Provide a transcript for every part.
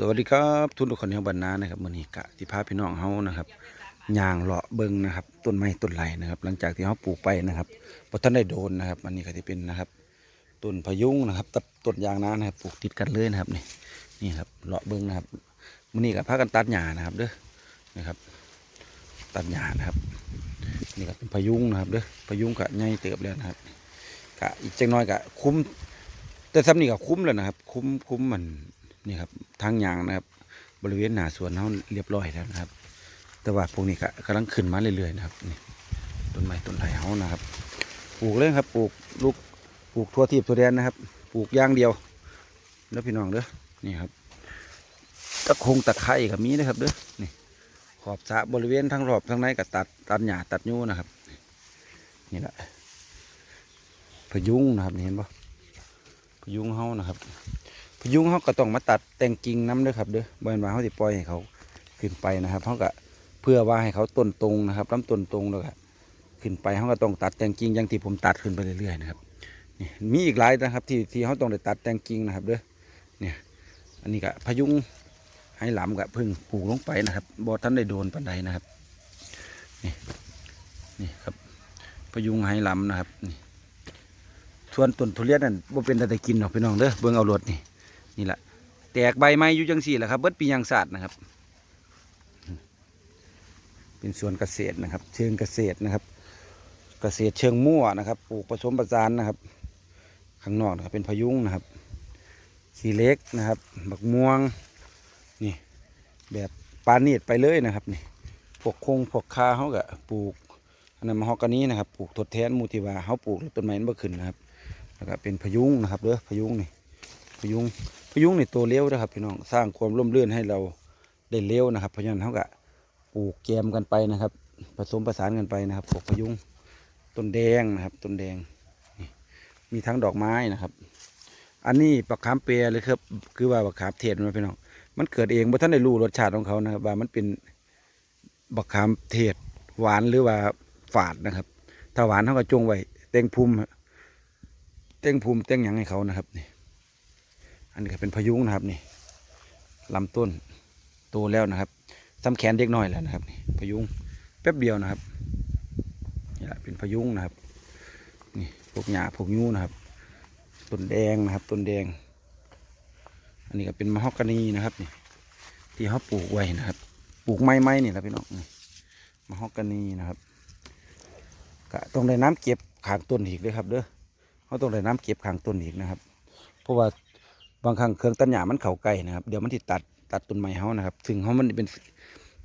สวัสดีครับทุกทุกคนในบรรณานะครับมื้อนี้กะที่พาพี่น้องเฮานะครับยางเลาะเบิ่งนะครับต้นไม้ต้นไหลนะครับ หลังจากที่เฮาปลูกไปนะครับบ่ทันได้โดนนะครับอันนี้ก็สิเป็นนะครับต้นพยุงนะครับกับต้นยางนานะครับปลูกติดกันเลยนะครับนี่นี่ครับเลาะเบิ่งนะครับมื้อนี้ก็พากันตัดหญ้านะครับเด้อนะครับ ตัดหญ้านะครับนี่ก็เป็นพยุงนะครับเด้อพยุงก็ใหญ่เติบแล้วนะครับกะอีกจังน้อยก็คุ้ม แต่ซ้ำนี่ก็คุ้มแล้วนะครับ คุ้มคุ้มมัน นี่ครับทางยางนะครับ บริเวณหนาสวนเขาเรียบร้อยแล้วนะครับ แต่ว่าพวกนี้ก็กำลังขึ้นมาเรื่อยๆนะครับนี่ต้นไม้ต้นไหลเขานะครับ ปลูกเลยครับปลูกลูกปลูกทั่วทีบทั่วแดนนะครับ ปลูกย่างเดียวแล้วพี่น้องเด้อนี่ครับตะคงตะไคร้กับมีนะครับเด้อนี่ขอบสะบริเวณทั้งรอบทั้งในก็ตัดตัดหญ้าตัดยูนะครับ นี่แหละพยุงนะครับเห็นปะพยุงเฮานะครับ พยุงเฮาก็ต้องมาตัดแต่งกิ่งน้ำด้อครับเด้อบ่แม่นว่าเฮาสิปล่อยให้เขาขึ้นไปนะครับเฮาก็เพื่อว่าให้เขาต้นตรงนะครับลำต้นตรงแล้วก็ขึ้นไปเฮาก็ต้องตัดแต่งกิ่งอย่างที่ผมตัดขึ้นไปเรื่อยๆนะครับนี่มีอีกหลายนะครับ ที่ที่เฮาต้องได้ตัดแต่งกิ่งนะครับเด้อเนี่ยอันนี้ก็พยุงให้หลำก็เพิ่งปลูกลงไปนะครับบ่ทันได้โดนปานใดนะครับนี่นี่ครับพยุงให้หลำนะครับนี่ส่วนต้นทุเรียนนั่นบ่เป็นแตาได้กินหรอกพี่น้องเด้อเบิ่งเอารถนี่ นี่แหละแตกใบไม้อยู่จังสี่แหละครับเบิดปียังศาสตร์นะครับ เป็นสวนเกษตรนะครับ เชิงเกษตรนะครับ เกษตรเชิงมั่วนะครับปลูกผสมผสานนะครับ ข้างนอกนะครับเป็นพยุงนะครับขี้เล็กนะครับบักม่วงนี่แบบปานีดไปเลยนะครับนี่พวกคงพวกคาเขาก็ปลูกอันนั้นมะฮอกกานีนะครับปลูกทดแทนมูทีวาเขาปลูกต้นไม้มันบ่ขึ้นนะครับแล้วก็เป็นพยุงนะครับเด้อพยุงนี่พยุง ยุงนี่ตัวเลี้ยวนะครับพี่น้องสร้างความร่มรื่นให้เราได้เลี้ยวนะครับเพราะฉะนั้นเขาก็ปลูกแกมกันไปนะครับ ผสมผสานกันไปนะครับพวกพยุงต้นแดงนะครับต้นแดง มีทั้งดอกไม้นะครับ อันนี้บักขามเปียเลยครับคือว่าบักขามเทศมันพี่น้องมันเกิดเองเพราะท่านได้รู้รสชาติของเขานะครับว่ามันเป็นบักขามเทศหวานหรือว่าฝาดนะครับ ถ้าหวานเขาก็จงไว้เต็งภูมิเต้งภูมิเต้งหยังให้เขานะครับนี่ อันนี้ก็เป็นพยุงนะครับนี่ลำต้นโตแล้วนะครับซ้ำแขนเด็กน้อยแล้วนะครับนี่พยุงแป๊บเดียวนะครับนี่แหละเป็นพยุงนะครับนี่พวกหญ้าพวกยูนะครับต้นแดงนะครับต้นแดง อันนี้ก็เป็นมะฮอกกานีนะครับนี่ที่เขาปลูกไว้นะครับ ปลูกไม้ไม้นี่แหละพี่น้องนี่มะฮอกกานีนะครับก็ต้องได้น้ำเก็บขางต้นอีกด้วยครับเด้อเขาต้องได้น้ำเก็บขางต้นอีกนะครับ เพราะว่า บางครั้งเครื่องตัดหญ้ามันเข่าใกล้นะครับ เดี๋ยวมันติดตัดตัดต้นไม้เขานะครับซึ่งเขามันเป็น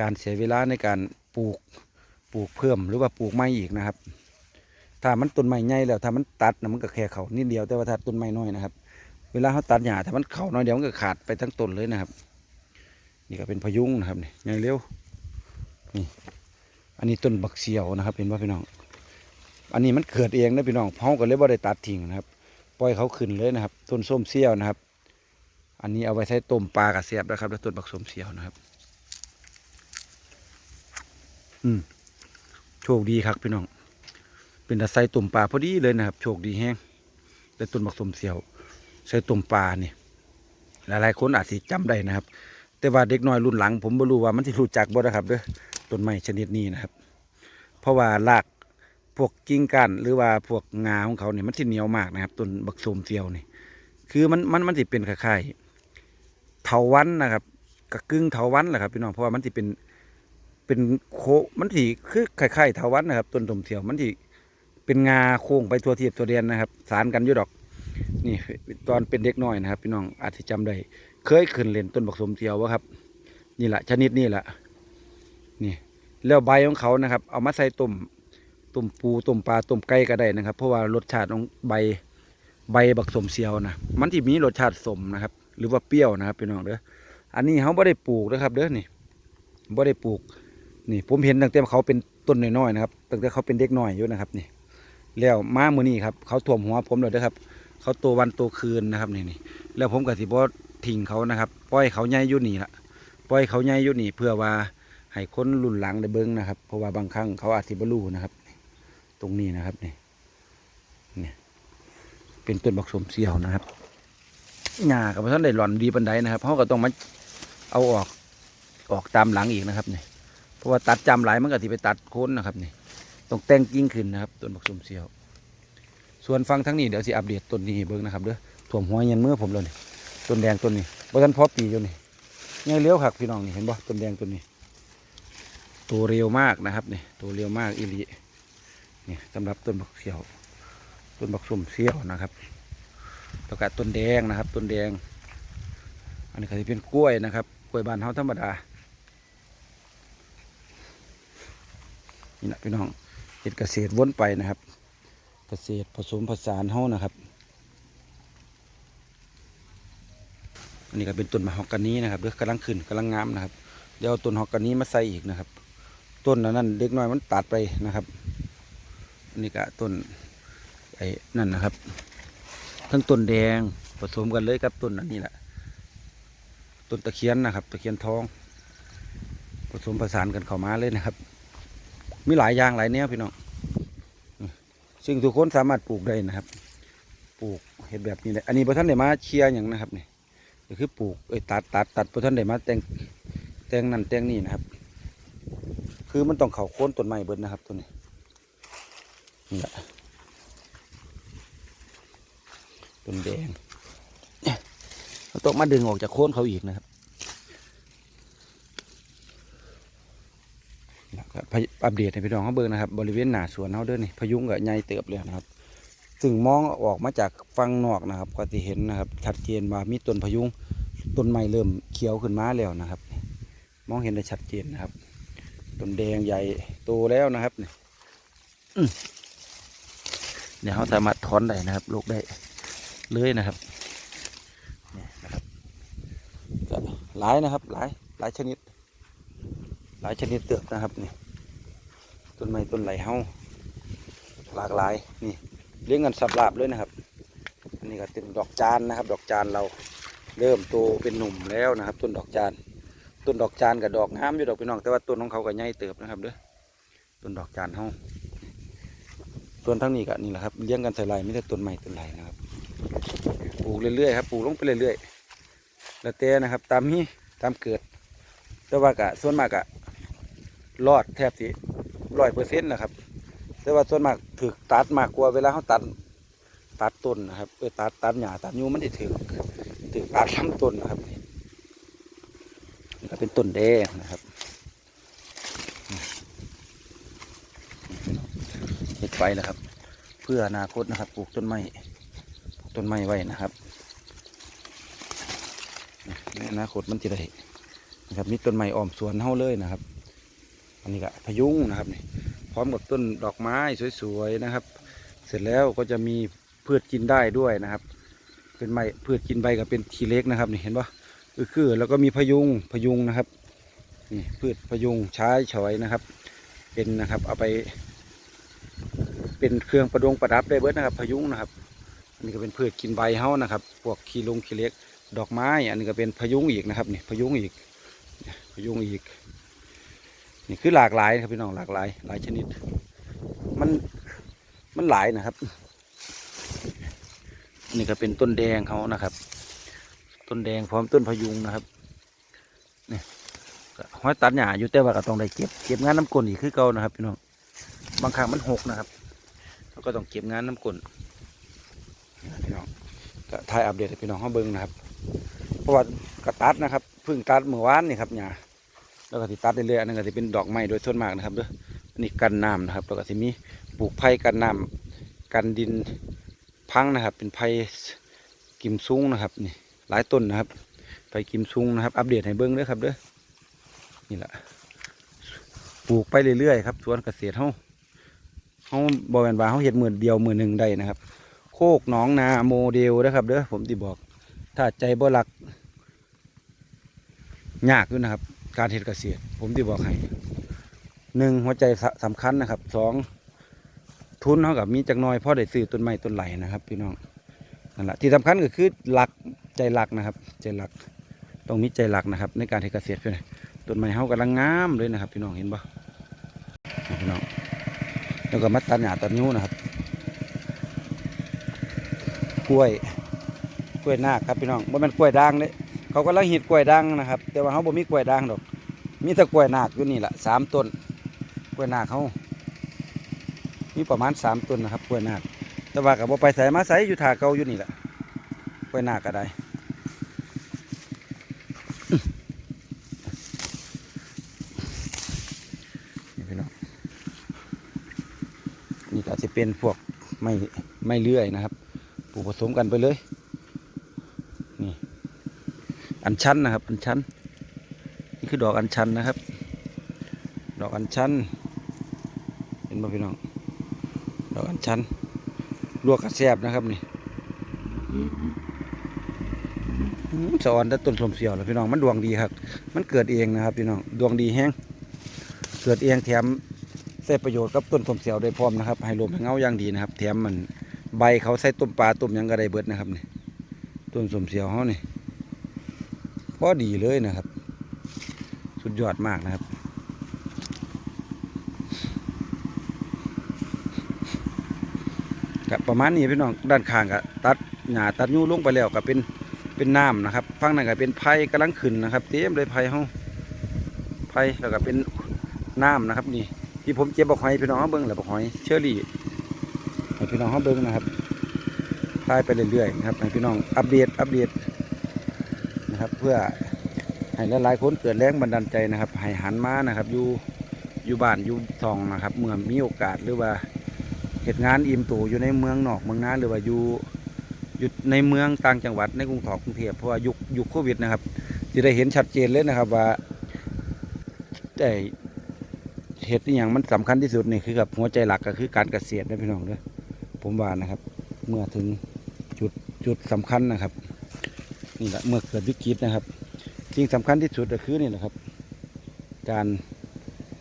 การเสียเวลาในการปลูกปลูกเพิ่มหรือว่าปลูกไม้อีกนะครับ ถ้ามันต้นไม้ใหญ่แล้วถ้ามันตัดนะมันก็แค่เขานิดเดียวแต่ว่าถ้าต้นไม้น้อยนะครับ เวลาเขาตัดหญ้าถ้ามันเข่าน้อยเดี๋ยวมันก็ขาดไปทั้งต้นเลยนะครับ นี่ก็เป็นพยุงนะครับนี่ใหญ่เร็วนี่อันนี้ต้นบักเสียวนะครับเห็นว่าพี่น้อง อันนี้มันเกิดเองนะพี่น้องเฮาก็เลยบ่ได้ตัดทิ้งนะครับ ปล่อยเขาขึ้นเลยนะครับ ต้นส้มเสี้ยวนะครับ อันนี้เอาไว้ใช้ต้มปลากระเสียบนะครับแล้วต้นบักสมเสี้ยวนะครับ อืมโชคดีครับพี่น้อง เป็นตะไซต้มปลาพอดีเลยนะครับ โชคดีแห้งแต่ต้นบักสมเสี้ยวใส่ต้มปลานี่หลายๆคนอาจสิจำได้นะครับ แต่ว่าเด็กน้อยรุ่นหลัง ผมไม่รู้ว่ามันสิรู้จักบ่นะครับเด้อต้นไม้ชนิดนี้นะครับ เพราะว่ารากพวกกิ่งก้านหรือว่าพวกงาของเขาเนี่ยมันที่เหนียวมากนะครับต้นบักโสมเซียวนี่คือมันมันมันสิเป็นคล้ายๆ เถาวันนะครับกระกึ่งเถาวันแหละครับพี่น้องเพราะว่ามันสิเป็นเป็นโคมันสิคือคล้ายๆเถาวันนะครับต้นสมเซียวมันสิเป็นงาโค้งไปทัวเทียบตัวเดียนนะครับ สารกันอยู่ดอก นี่ตอนเป็นเด็กน้อยนะครับ พี่น้องอาจจะจำได้เคยขึ้นเล่นต้นบักสมเซียววะครับ นี่แหละชนิดนี้แหละนี่แล้วใบของเขานะครับ เอามาใส่ต้มต้มปูต้มปลาต้มไก่ก็ได้นะครับ เพราะว่ารสชาติของใบใบบักสมเซียวนะมันที่มีรสชาติสมนะครับ หรือว่าเปรี้ยวนะครับพี่น้องเด้ออันนี้เขาไม่ได้ปลูกนะครับ เด้อนี่ไม่ได้ปลูก นี่ผมเห็นตั้งแต่เขาเป็นต้นน้อยๆนะครับตั้งแต่เขาเป็นเด็กน้อยอยู่นะครับนี่แล้วมามือนี้ครับเขาท่วมหัวผมเลยนะครับ เขาตัววันตัวคืนนะครับนี่นี่แล้วผมกับสิบอทิ้งเขานะครับปล่อยเขาใหญ่ยู่นี่ละปล่อยเขาใหญ่ยู่นี่เพื่อว่าให้คนรุ่นหลังได้เบิ้งนะครับ เพราะว่าบางครั้งเขาอาจสิบรู้นะครับ ตรงนี้นะครับนี่นี่เป็นต้นบักสมเสียวนะครับ หญ้ากับท่านได้หล่อนดีปันไดนะครับเขาก็ต้องมาเอาออกออกตามหลังอีกนะครับนี่เพราะว่าตัดจำหลายมันก็ที่ไปตัดโคนนะครับนี่ต้องแต่งกิ่งขึ้นนะครับต้นบักสมเสียว ส่วนฟังทั้งนี้เดี๋ยวสิอัปเดตต้นนี้เบิ่งนะครับเด้อถ่วมหัวย็นเมื่อผมเลยนี่ต้นแดงต้นนี้บ่ทันพอปีอยู่นี่ง่ายเลี้ยวคักพี่น้องนี่เห็นบ่ต้นแดงต้นนี้โตเร็วมากนะครับนี่โตเร็วมากอีลีนี่สำหรับต้นบักเสียว ต้นบักสมเสียวนะครับ แล้วก็ต้นแดงนะครับต้นแดง อันนี้ก็จะเป็นกล้วยนะครับ กล้วยบานเฮาธรรมดานี่นะพี่น้องเห็ดเกษตรวนไปนะครับ เกษตรผสมผสานเฮานะครับ อันนี้ก็เป็นต้นมะฮอกกานีนะครับเด้อกำลังขึ้นกำลังงามนะครับ เดี๋ยวเอาต้นฮอกกานีมาใส่อีกนะครับ ต้นนั้นเด็กน้อยมันตัดไปนะครับ อันนี้ก็ต้นไอ้นั่นนะครับ ทั้งต้นแดงผสมกันเลยกับต้นอันนี้แหละต้นตะเคียนนะครับ ตะเคียนทอง ผสมผสานกันเข้ามาเลยนะครับ มีหลายอย่างหลายแนวพี่น้องซึ่งทุกคนสามารถปลูกได้นะครับ ปลูกเห็ดแบบนี้ได้อันนี้พระท่านได้มาเชียร์อย่างนะครับนี่ก็คือปลูกเอ้ยตัดตัดตัดพระท่านได้มาแต่งแต่งนั่นแต่งนี่นะครับ คือมันต้องเข่าโค่นต้นไม้เบิดนะครับตัวนี้นี่แหละ ต้นแดงเราต้องมาดึงออกจากโค่นเขาอีกนะครับอัพะอัปเดตให้พี่น้องเขาเบิ่งนะครับ บริเวณหน้าสวนเขาเด้อนี่พยุงกับใหญ่เติบเลยนะครับซึ่งมองออกมาจากฝั่งนอกนะครับ ก็จะเห็นนะครับชัดเจนว่ามีต้นพยุงต้นไม้เริ่มเขียวขึ้นมาแล้วนะครับ มองเห็นได้ชัดเจนนะครับต้นแดงใหญ่โตแล้วนะครับเนี่อื้อเดี๋ยวเขาสามารถถอนได้นะครับลูกได้ เลยนะครับนี่นะครับก็หลายนะครับหลายหลายชนิด หลายชนิดเติบนะครับนี่ต้นไม้ต้นไหลเฮาหลากหลายนี่เลี้ยงกันสับลาบเลยนะครับ อันนี้ก็เป็นดอกจานนะครับ ดอกจานเราเริ่มโตเป็นหนุ่มแล้วนะครับ ต้นดอกจานต้นดอกจานกับดอกงามอยู่ดอกพี่น้องแต่ว่าต้นของเขาก็ใหญ่เติบนะครับเด้อต้นดอกจานเฮาต้นทั้งนี้ก็นี่แหละครับเลี้ยงกันใส่ลายไม่ใช่ต้นใหม่ต้นไหลนะครับ ปลูกเรื่อยๆครับปลูกลงไปเรื่อยๆแล้วแต่นะครับ ตามนี้ตามเกิด แต่ว่ากะส่วนมากะรอดแทบสิร้อยเปอร์เซ็นต์นะครับ แต่ว่าส่วนมากถือตัดมากกว่าเวลาเขาตัดตัดต้นนะครับเออตัดตัดหญ้าตัดยูมันจะถือถือตัดลำต้นนะครับนี่ก็เป็นต้นแดงนะครับเห็ดไฟแล้วครับ เพื่ออนาคตนะครับ ปลูกต้นไม้ ต้นไม้ไว้นะครับในอนาคตมันจะได้นะครับมีต้นไม้อ้อมสวนเฮาเลยนะครับ อันนี้ก็พะยุงนะครับนี่พร้อมกับต้นดอกไม้สวยๆนะครับ เสร็จแล้วก็จะมีพืชกินได้ด้วยนะครับ เป็นไม้พืชกินใบกับเป็นทีเล็กนะครับนี่เห็นปะคือคือแล้วก็มีพะยุงพะยุงนะครับนี่พืชพะยุงใช้ฉอยนะครับ เป็นนะครับเอาไป เป็นเครื่องประดงประดับได้เบิดนะครับพะยุงนะครับ อันนี้ก็เป็นพืชกินใบเฮานะครับพวกขี้ลงขี้เล็ก ดอกไม้ อันนี้ก็เป็นพยุงอีกนะครับนี่พยุงอีกพยุงอีก นี่คือหลากหลายนะครับพี่น้องหลากหลาย หลายชนิด มันมันหลายนะครับนี่ก็เป็นต้นแดงเขานะครับ ต้นแดงพร้อมต้นพยุงนะครับนี่ก็ห้อยตัดหญ้าอยู่แต่ว่าก็ต้องได้เก็บเก็บงานน้ำกลนอีกคือเก่านะครับพี่น้องบางครั้งมันหกนะครับเราก็ต้องเก็บงานน้ำกลน พี่น้องก็ถ่ายอัปเดตให้พี่น้องเขาเบิ้งนะครับ เพราะว่ากระตัดนะครับเพิ่งตัดเมื่อวานนี่ครับหญ้าแล้วก็ติตัดเรื่อยๆอันนั่นก็จะเป็นดอกไม้โดยส่วนมากนะครับเด้ออันนี้กันน้ำนะครับแล้วก็จะมีปลูกไผ่กันน้ำกันดินพังนะครับ เป็นไผ่กิมซุงนะครับนี่หลายต้นนะครับไผ่กิมซุงนะครับ อัปเดตให้เบิ้งเด้อครับเด้อนี่แหละปลูกไปเรื่อยๆครับสวนเกษตรเฮาเฮาบอแมนว่าเฮาเห็ดหมื่นเดียวหมื่นหนึ่งได้นะครับ โคกหนองนาโมเดลนะครับเด้อผมที่บอก ถ้าใจบ่หลักยากอยู่นะครับ การเฮ็ดเกษตร ผมที่บอกให้หนึ่งหัวใจสสำคัญนะครับสองทุนเท่ากับมีจักหน้อยพ่อได้ซื้อต้นไม้ต้นไหลนะครับพี่น้องนั่นแหละที่สำคัญก็คือหลักใจหลักนะครับ ใจหลักต้องมีใจหลักนะครับ ในการเฮ็ดเกษตรพี่องต้นไม้เฮากำลังงามเลยนะครับ พี่น้องเห็นปะพี่น้องแล้วก็มัดตัดหญ้าตัดนิ้นะครับ กล้วยกล้วยนาคครับพี่น้องบ่แม่นกล้วยด่างเด้เขากำลังเห็ดกล้วยด่างนะครับ แต่ว่าเขาบ่มีกล้วยด่างดอก มีแต่กล้วยนาคอยู่นี่แหละสามต้นกล้วยนาคเขามีประมาณสามต้นนะครับกล้วยนาคแต่ว่ากับบ่ไปใส่มาใส่อยู่ถาเก่าอยู่นี่แหละกล้วยนาคก็ได้นี่พี่น้องนี่ก็จะเป็นพวกไม่ไม่เลื่อยนะครับ ลูกผสมกันไปเลยนี่อันชันนะครับ อันชันนี่คือดอกอัญชันนะครับ ดอกอัญชันเห็นไหมพี่น้องดอกอัญชันลวกกระแซบนะครับนี่สะออนแต่ต้นสมเสียวแล้วพี่น้องมันดวงดีครับ มันเกิดเองนะครับพี่น้องดวงดีแห้งเกิดเองแถมใส่ประโยชน์กับต้นสมเสียวได้พร้อมนะครับให้ลมให้เงาอย่างดีนะครับ แถมมัน ใบเขาใส่ต้มปลาต้มยังก็ได้เบิดนะครับนี่ต้นสมเสียวเขานี่พอดีเลยนะครับ สุดยอดมากนะครับ กับประมาณนี้พี่น้องด้านข้างก็ตัดหญ้าตัดยูลงไปแล้วก็เป็นเป็นน้ำนะครับฝั่งนั้นก็เป็นไผ่กำลังขึ้นนะครับเต็มเลยไผ่เฮาไผ่แล้วก็เป็นน้ำนะครับ นี่ ที่ผมเจ็บบอกหอยพี่น้องเบิ้งแหละบอกหอยเชอรี่ พี่น้องเขาเบิ้งนะครับพายไปเรื่อยๆนะครับให้พี่น้องอัปเดตอัปเดตนะครับ เพื่อให้หลายๆคนเกิดแรงบันดาลใจนะครับให้หันมานะครับอยู่อยู่บ้านอยู่ซองนะครับ เมื่อมีโอกาสหรือว่าเหตุงานอิ่มตัวอยู่ในเมืองนอกเมืองนาหรือว่าอยู่อยู่ในเมืองต่างจังหวัดในกรุงเทพกรุงเทพเพราะว่ายุคยุคโควิดนะครับจะได้เห็นชัดเจนเลยนะครับว่าแต่เหตุอย่างมันสำคัญที่สุดนี่คือกับหัวใจหลักก็คือการเกษตรนะพี่น้องเด้อ ผมว่านะครับ เมื่อถึงจุดจุดสำคัญนะครับนี่แหละเมื่อเกิดวิกฤตนะครับสิ่งสำคัญที่สุดก็คือนี่แหละครับ การ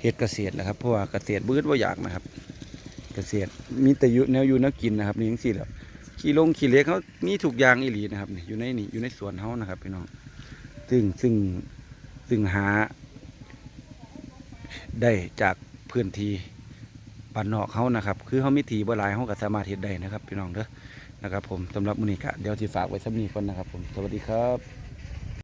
เฮ็ดเกษตรนะครับเพราะว่าเกษตรบื้อว่าอยากนะครับ เกษตรมีแต่ยู่แนวอยู่นวกินนะครับนี่ยังสิแหล้วขี้ลงขี้เล็กเขามีถูกยางอีหลีนะครับนี่อยู่ในนี่อยู่ในสวนเขานะครับพี่น้องซึ่งซึ่งซึ่งหาได้จากพื้นที่ บ้านนอกเขานะครับ คือเขามีถีบ่หลายเขาก็สามารถเห็ดได้นะครับ พี่น้องเด้อนะครับ ผมสำหรับมื้อนี้ก็เดี๋ยวที่ฝากไว้สำนี้ก่อนนะครับ ผมสวัสดีครับ